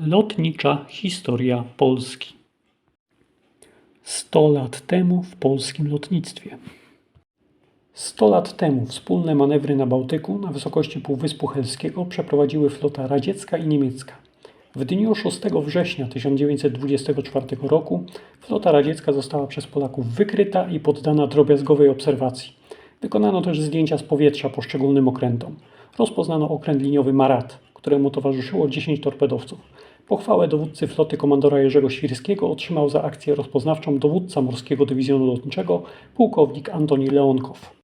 Lotnicza historia Polski. 100 lat temu w polskim lotnictwie. 100 lat temu wspólne manewry na Bałtyku na wysokości Półwyspu Helskiego przeprowadziły flota radziecka i niemiecka. W dniu 6 września 1924 roku flota radziecka została przez Polaków wykryta i poddana drobiazgowej obserwacji. Wykonano też zdjęcia z powietrza poszczególnym okrętom. Rozpoznano okręt liniowy Marat, któremu towarzyszyło 10 torpedowców. Pochwałę dowódcy floty komandora Jerzego Świrskiego otrzymał za akcję rozpoznawczą dowódca Morskiego Dywizjonu Lotniczego pułkownik Antoni Leonkow.